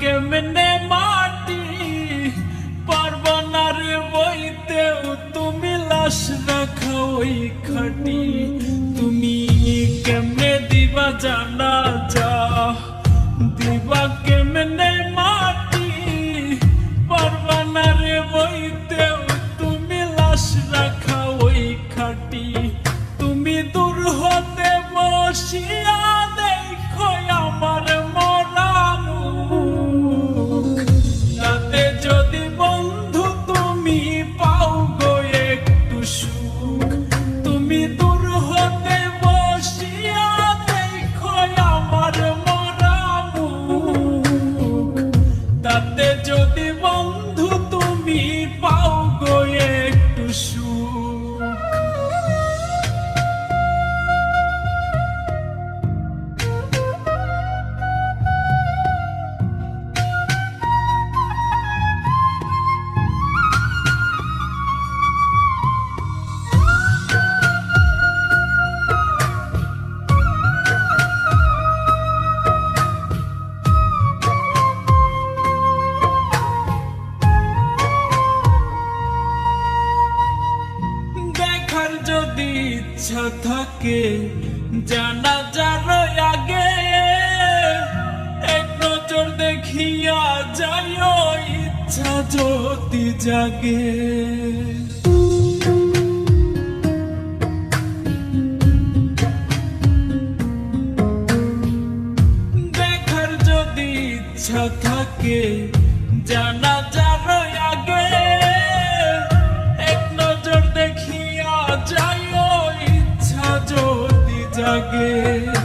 কেমনে মাটি, পারব না রে বইতেও। তুমি লাশ রাখা ওই খাটি। তুমি কেমনে দিবা জানা তাতে যদি ইচ্ছা থাকে জানা যার আগে। এক নজর দেখিয়া যাইও, ইচ্ছা যদি জাগে। দেখার যদি ইচ্ছা থাকে জানা যদি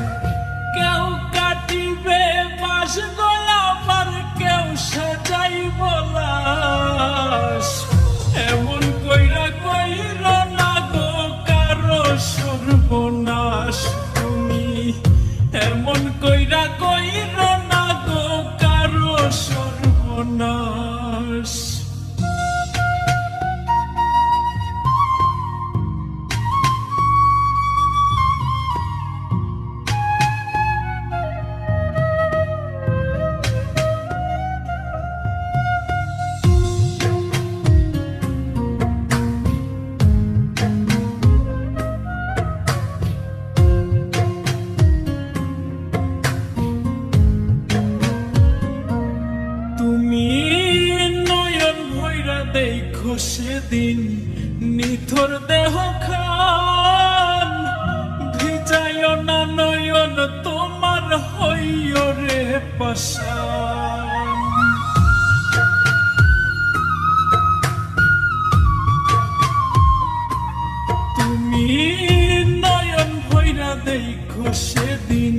সেদিন নিথর দেহ খান। ভিজায় না, নয়ন তোমার হইয় রে পাশান তুমি নয়ন ভৈরা দেখো সেদিন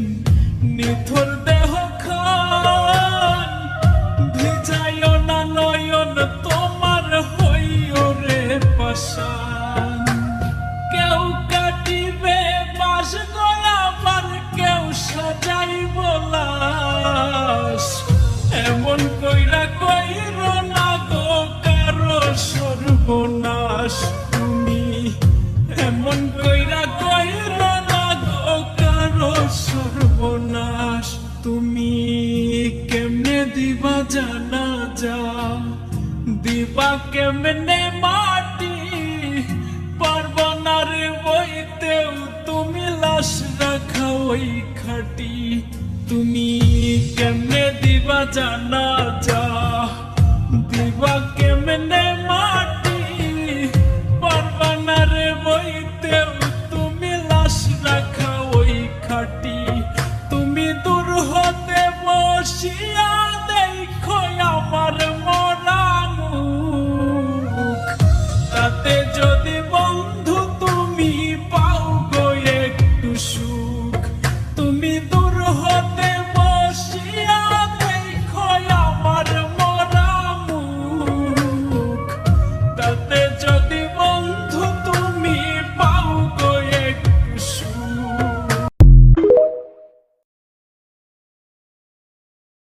নিথর দেহ কইর না গো কারও সর্বনাশ তুমি। এমন কইরা কইর না গো কারও সর্বনাশ তুমি। কেমনে দিবা জানা যা। দিবা কেমনে মাটি। পারব না রে বইতেও তুমি লাশ রাখা ওই খাটি। তুমি কেমনে দিবা জানা me dou